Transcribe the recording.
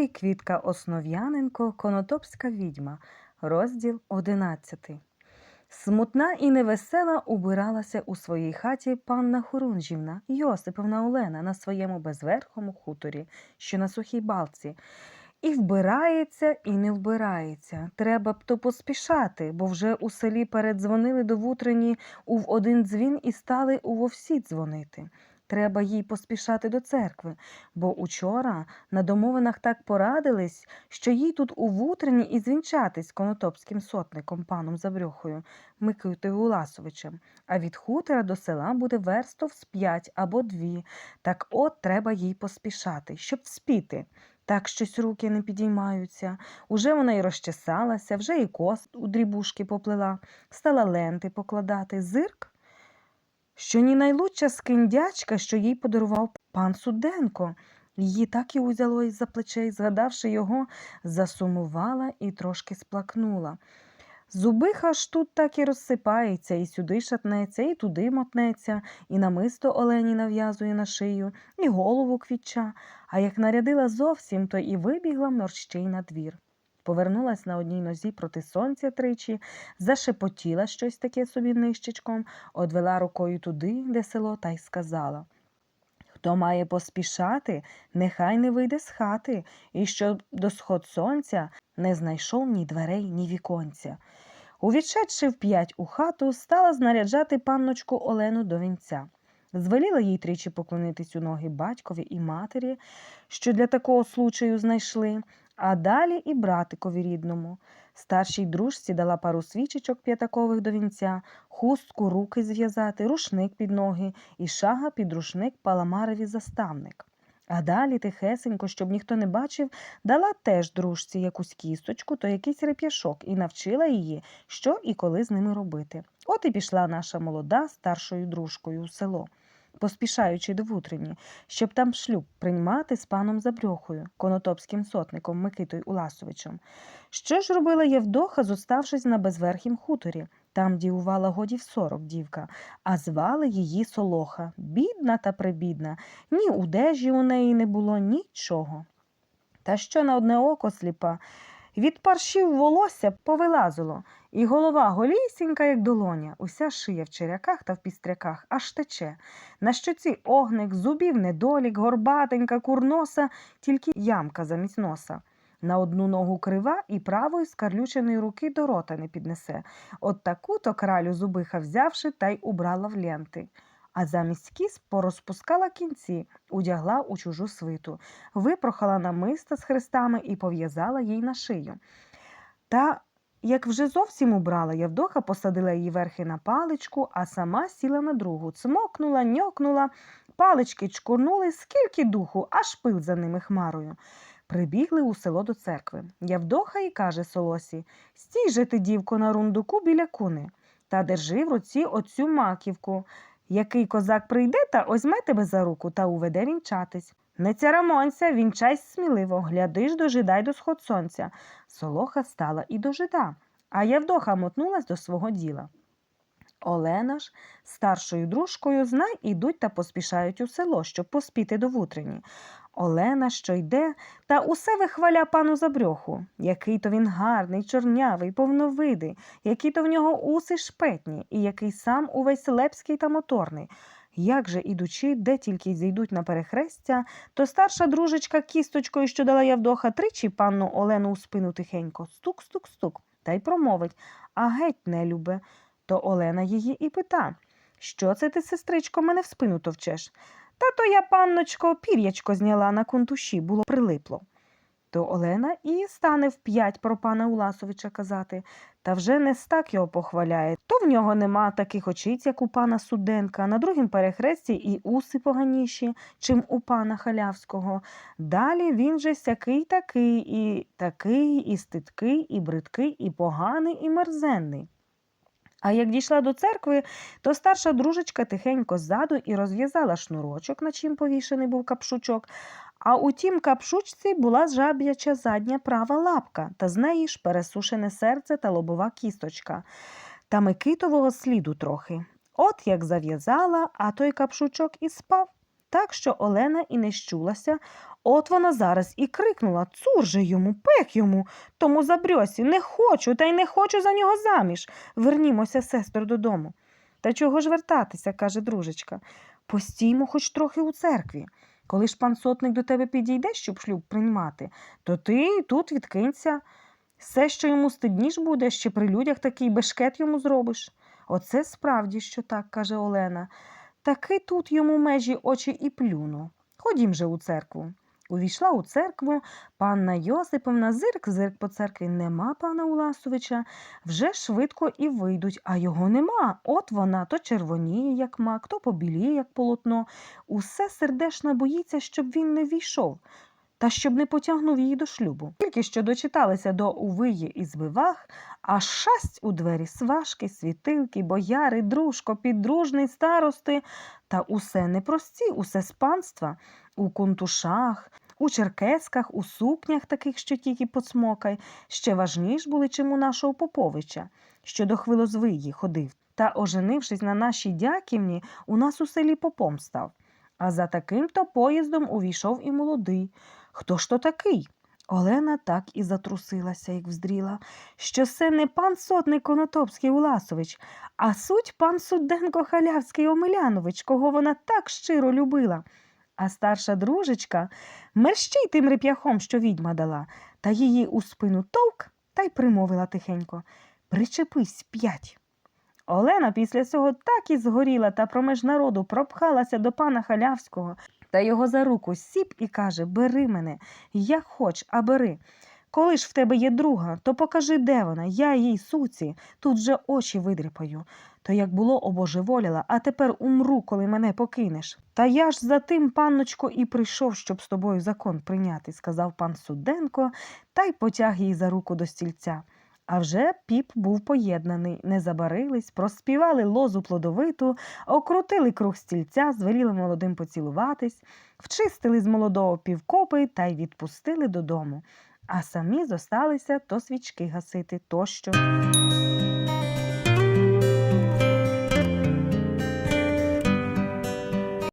Сценарій Квітка Основ'яненко Конотопська відьма. Розділ 11. Смутна і невесела убиралася у своїй хаті панна Хорунжівна Йосипівна Олена на своєму безверхому хуторі, що на сухій балці. І вбирається, і не вбирається. Треба б то поспішати, бо вже у селі передзвонили до вутрені ув один дзвін і стали у вовсі дзвонити. Треба їй поспішати до церкви, бо учора на домовинах так порадились, що їй тут у вутрені і звінчатись конотопським сотником паном Забрюхою, Микитою Уласовичем. А від хутора до села буде верстов з п'ять або дві. Так от треба їй поспішати, щоб вспіти. Так щось руки не підіймаються. Уже вона й розчесалася, вже і кост у дрібушки поплела, стала ленти покладати. Зирк що ні найлучша скиндячка, що їй подарував пан Суденко. Її так і узяло із за плечей, згадавши його, засумувала і трошки сплакнула. Зубиха ж тут так і розсипається, і сюди шатнеться, і туди мотнеться, і намисто Олені нав'язує на шию, і голову квітча, а як нарядила зовсім, то і вибігла мерщій на двір. Повернулась на одній нозі проти сонця тричі, зашепотіла щось таке собі нищечком, одвела рукою туди, де село, та й сказала Хто має поспішати, нехай не вийде з хати, і щоб до сход сонця не знайшов ні дверей, ні віконця. Увідшедши в п'ять у хату, стала знаряджати панночку Олену до вінця. Звеліла їй тричі поклонитись у ноги батькові і матері, що для такого случаю знайшли, а далі і братикові рідному. Старшій дружці дала пару свічечок п'ятакових до вінця, хустку руки зв'язати, рушник під ноги і шага під рушник паламареві заставник. А далі тихесенько, щоб ніхто не бачив, дала теж дружці якусь кісточку, то якийсь реп'яшок і навчила її, що і коли з ними робити. От і пішла наша молода старшою дружкою у село поспішаючи до вутрені, щоб там шлюб приймати з паном Забрьохою, конотопським сотником Микитою Уласовичем. Що ж робила Євдоха, зоставшись на безверхім хуторі? Там дівувала годів сорок дівка, а звали її Солоха. Бідна та прибідна, ні удежі у неї не було, нічого. Та що на одне око сліпа, від паршів волосся повилазило, і голова голісінька, як долоня, уся шия в черяках та в пістряках аж тече. На щоці огник, зубів недолік, горбатенька, курноса, тільки ямка замість носа. На одну ногу крива і правої скарлюченої руки до рота не піднесе. От таку то кралю зубиха взявши та й убрала в ленти а замість кіз порозпускала кінці, удягла у чужу свиту, випрохала намиста з хрестами і пов'язала їй на шию. Та, як вже зовсім убрала, Явдоха посадила її верхи на паличку, а сама сіла на другу, цмокнула, ньокнула, палички чкурнули, скільки духу, аж пил за ними хмарою. Прибігли у село до церкви. Явдоха і каже Солосі Стій же ти, дівко, на рундуку біля куни, та держи в руці оцю маківку. Який козак прийде та озьме тебе за руку та уведе вінчатись. Не цярамонься, вінчайсь сміливо, глядиш, дожидай до сход сонця. Солоха стала і дожида, а Явдоха мотнулась до свого діла. Олена ж старшою дружкою знай ідуть та поспішають у село, щоб поспіти до вутрені. Олена, що йде, та усе вихваля пану Забрьоху. Який то він гарний, чорнявий, повновидий, які то в нього уси шпетні, і який сам увесь лепський та моторний. Як же, ідучи, де тільки зійдуть на перехрестя, то старша дружечка кісточкою, що дала Явдоха, тричі панну Олену у спину тихенько, стук-стук-стук, та й промовить А геть не любе. То Олена її і пита Що це ти, сестричко, мене в спину товчеш? Та то я, панночко, пір'ячко зняла на кунтуші, було прилипло. То Олена і стане вп'ять про пана Уласовича казати, та вже не стак його похваляє. То в нього нема таких очиць, як у пана Суденка, на другім перехресті і уси поганіші, чим у пана Халявського. Далі він же сякий такий, і такий, і стидкий, і бридкий, і поганий, і мерзенний. А як дійшла до церкви, то старша дружечка тихенько ззаду і розв'язала шнурочок, на чим повішений був капшучок. А у тім капшучці була жаб'яча задня права лапка, та з неї ж пересушене серце та лобова кісточка, та микитового сліду трохи. От як зав'язала, а той капшучок і спав. Так що Олена і не щулася. От вона зараз і крикнула Цур же йому, пек йому, тому забрьосі, не хочу, та й не хочу за нього заміж. Вернімося, сестро, додому. Та чого ж вертатися, каже дружечка. Постіймо хоч трохи у церкві. Коли ж пан сотник до тебе підійде, щоб шлюб приймати, то ти тут відкинься. Все, що йому стидніш буде, ще при людях такий бешкет йому зробиш. Оце справді, що так, каже Олена. Таки тут йому межі очі і плюну. Ходім же у церкву. Увійшла у церкву, панна Йосиповна зирк-зирк по церкві нема пана Уласовича, вже швидко і вийдуть, а його нема. От вона то червоніє, як мак, то побіліє, як полотно. Усе сердешно боїться, щоб він не війшов, та щоб не потягнув її до шлюбу. Тільки що дочиталися до увиї і звивах, а шасть у двері сважки, світилки, бояри, дружко, піддружний, старости. Та усе непрості, усе з панства, у кунтушах, у черкесках, у сукнях таких, що тільки поцмокай, ще важніш були, чим у нашого Поповича, що до хвилозвиї ходив. Та, оженившись на нашій дяківні, у нас у селі попом став. А за таким то поїздом увійшов і молодий. Хто ж то такий? Олена так і затрусилася, як вздріла, що це не пан сотник Конотопський Уласович, а суть пан Суденко Халявський Омелянович, кого вона так щиро любила. А старша дружечка мерщій тим реп'яхом, що відьма дала, та її у спину товк та й примовила тихенько Причепись п'ять. Олена після цього так і згоріла та промеж народу пропхалася до пана Халявського та його за руку сіп і каже Бери мене, як хоч, а бери. Коли ж в тебе є друга, то покажи, де вона, я їй суці, тут же очі видряпаю. То як було обожеволіла, а тепер умру, коли мене покинеш. Та я ж за тим, панночко, і прийшов, щоб з тобою закон прийняти, сказав пан Суденко, та й потяг її за руку до стільця. А вже піп був поєднаний, не забарились, проспівали лозу плодовиту, окрутили круг стільця, звеліли молодим поцілуватись, вчистили з молодого півкопи та й відпустили додому. А самі зосталися то свічки гасити, тощо.